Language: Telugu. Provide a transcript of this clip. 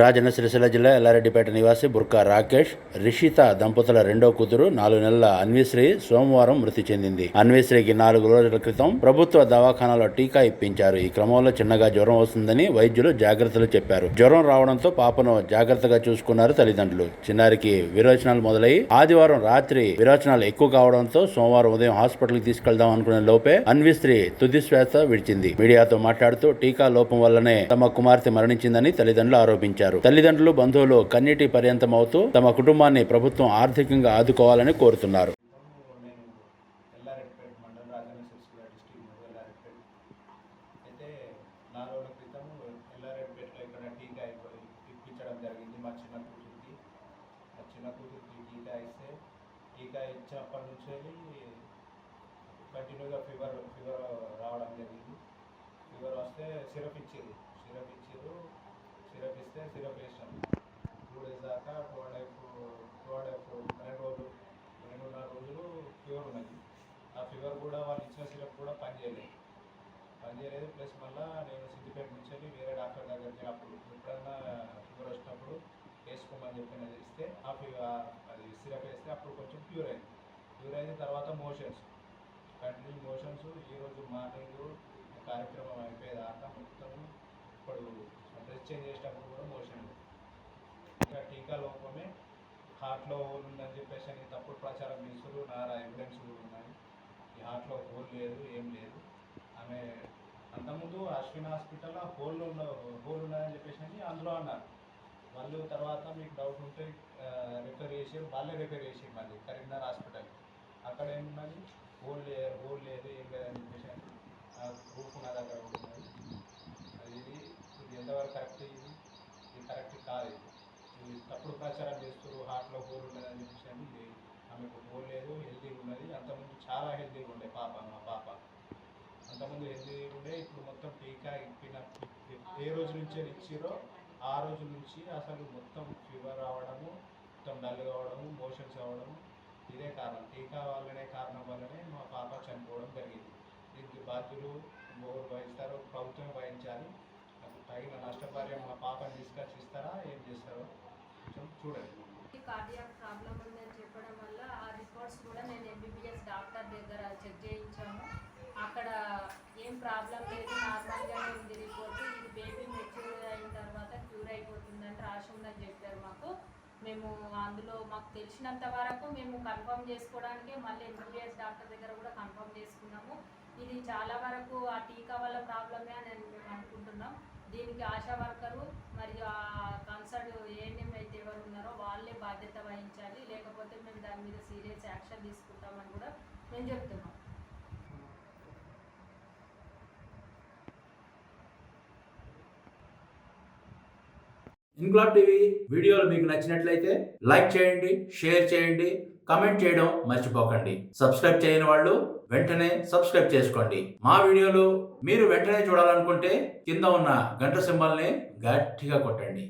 రాజన్న సిరిసిల్ల జిల్లా ఎల్లారెడ్డిపేట నివాసి బుర్కా రాకేష్ రిషిత దంపతుల రెండో కూతురు నాలుగు నెలల అన్విశ్రీ సోమవారం మృతి చెందింది. అన్విశ్రీకి నాలుగు రోజుల క్రితం ప్రభుత్వ దవాఖానాలో టీకా ఇప్పించారు. ఈ క్రమంలో చిన్నగా జ్వరం వస్తుందని వైద్యులు జాగ్రత్తలు చెప్పారు. జ్వరం రావడంతో పాపను జాగ్రత్తగా చూసుకున్నారు తల్లిదండ్రులు. చిన్నారికి విరోచనాలు మొదలై ఆదివారం రాత్రి విరోచనాలు ఎక్కువ కావడంతో సోమవారం ఉదయం హాస్పిటల్కి తీసుకెళ్దాం అనుకునే లోపే అన్విశ్రీ తుదిశ్వాస విడిచింది. మీడియాతో మాట్లాడుతూ టీకా లోపం వల్లనే తమ కుమార్తె మరణించిందని తల్లిదండ్రులు ఆరోపించారు. తల్లిదండ్రులు బంధువులు కన్నీటి పర్యంతం అవుతూ తమ కుటుంబాన్ని ప్రభుత్వం ఆర్థికంగా ఆదుకోవాలని కోరుతున్నారు. మండలం డిస్టిక్ అయితే క్రితం టీకా అయిపోయి జరిగింది మా చిన్న టీకా ఇస్తే టీకా ఇచ్చినప్పటి నుంచి కంటిన్యూగా ఫీవర్ ఫీవర్ రావడం జరిగింది. ఫీవర్ వస్తే సిరప్ ఇచ్చారు సిరప్ ఇచ్చారు. సిరప్ సిరప్ వేసాం టూ డేస్ దాకా two and half two and half రెండు రోజులు రెండున్నర రోజులు ఫీవర్ ఉన్నది. ఆ ఫీవర్ కూడా వాళ్ళు ఇచ్చిన సిరప్ కూడా పనిచేయలేదు పనిచేయలేదు ప్లస్ మళ్ళీ నేను సిద్దిపేట నుంచి వెళ్ళి వేరే డాక్టర్ దగ్గరికి అప్పుడు ఎప్పుడన్నా ఫీవర్ వచ్చినప్పుడు వేసుకోమని చెప్పినది ఇస్తే ఆ అది సిరప్ వేస్తే అప్పుడు కొంచెం క్యూర్ అయింది. క్యూర్ అయిన తర్వాత మోషన్స్ కంటిన్యూ మోషన్స్ ఈరోజు మార్నింగ్ కార్యక్రమం అయిపోయేదాకా మొత్తం ఇప్పుడు డ్రెస్ చేంజ్ చేసేటప్పుడు కూడా మోషన్ ఇంకా టీకా లోపమే హార్ట్లో హోల్ ఉందని చెప్పేసి అని తప్పుడు ప్రచారం చేస్తారు నారా ఎవిడెన్స్ కూడా ఉన్నాయి. ఈ హార్ట్లో హోల్ లేదు ఏం లేదు. ఆమె అంతకుముందు అశ్విన్ హాస్పిటల్లో హోల్ ఉన్న హోల్ ఉన్నదని చెప్పేసి అని అందులో అన్నారు. వాళ్ళు తర్వాత మీకు డౌట్ ఉంటే రిఫర్ చేసి వాళ్ళే రిఫర్ చేసి మళ్ళీ కరీంనగర్ హాస్పిటల్ అక్కడ ఏమున్నది? హోల్ హోల్ లేదు ఏం లేదని చెప్పేసి అని ఆ ప్రూఫ్ నా దగ్గర కూడా ఉన్నది అది ఇది ఇది ఎంతవరకు కరెక్ట్ ఇది ఇది కరెక్ట్ కాదు ఇది ఇది తప్పుడు ప్రచారం చేస్తారు హార్ట్లో హోల్ ఉన్నదని చెప్పేసి అని ఆమెకు హోల్ లేదు హెల్తీగా ఉన్నది. అంతకుముందు చాలా హెల్తీగా ఉండే పాప మా పాప. అంతకుముందు హెల్తీగా ఉండే ఇప్పుడు మొత్తం టీకా ఇప్పిన ఏ రోజు నుంచి ఇచ్చిరో ఆ రోజు నుంచి అసలు మొత్తం ఫీవర్ రావడము మొత్తం డల్ కావడము మోషన్స్ అవ్వడము ఇదే కారణం. టీకా వల్లనే కారణం వల్లనే మా పాప చనిపోవడం జరిగింది. దీనికి బాధ్యులు ఎవరు వహిస్తారో ప్రభుత్వం వహించాలి. అసలు తగిన నష్టపరిహారం మా పాపని తీసుకొచ్చి ఇస్తారా ఏం చేస్తారో? చూడండి కార్డియాక్ ప్రాబ్లం ఉందని చెప్పడం వల్ల ఆ రిపోర్ట్స్ కూడా నేను ఎంబీబీఎస్ డాక్టర్ దగ్గర చెక్ చేయించాము. అక్కడ ఏం ప్రాబ్లం లేదు నార్మల్గానే ఉంది రిపోర్ట్ ఇది బేబీ మెచ్యూర్ అయిన తర్వాత క్యూర్ అయిపోతుందని రాసి ఉందని చెప్పారు మాకు. మేము అందులో మాకు తెలిసినంత వరకు మేము కన్ఫర్మ్ చేసుకోవడానికి మళ్ళీ ఎంబీబీఎస్ డాక్టర్ దగ్గర కూడా కన్ఫర్మ్ చేసుకున్నాము. ఇది చాలా వరకు ఆ టీకా వల్ల ప్రాబ్లమే అని మేము అనుకుంటున్నాం. దీనికి ఆశా వర్కరు మరియు ఆ ఏ ఎవరెవరు ఉన్నారో వాళ్ళే బాధ్యత వహించాలి. లేకపోతే మేము దాని మీద సీరియస్ యాక్షన్ తీసుకుంటామని కూడా మేము చెప్తున్నాం. ఇన్క్లాబ్ టీవీ వీడియోలు మీకు నచ్చినట్లయితే లైక్ చేయండి షేర్ చేయండి కమెంట్ చేయడం మర్చిపోకండి. సబ్స్క్రైబ్ చేయని వాళ్ళు వెంటనే సబ్స్క్రైబ్ చేసుకోండి. మా వీడియోలు మీరు వెంటనే చూడాలనుకుంటే కింద ఉన్న గంట సింబల్ని గట్టిగా కొట్టండి.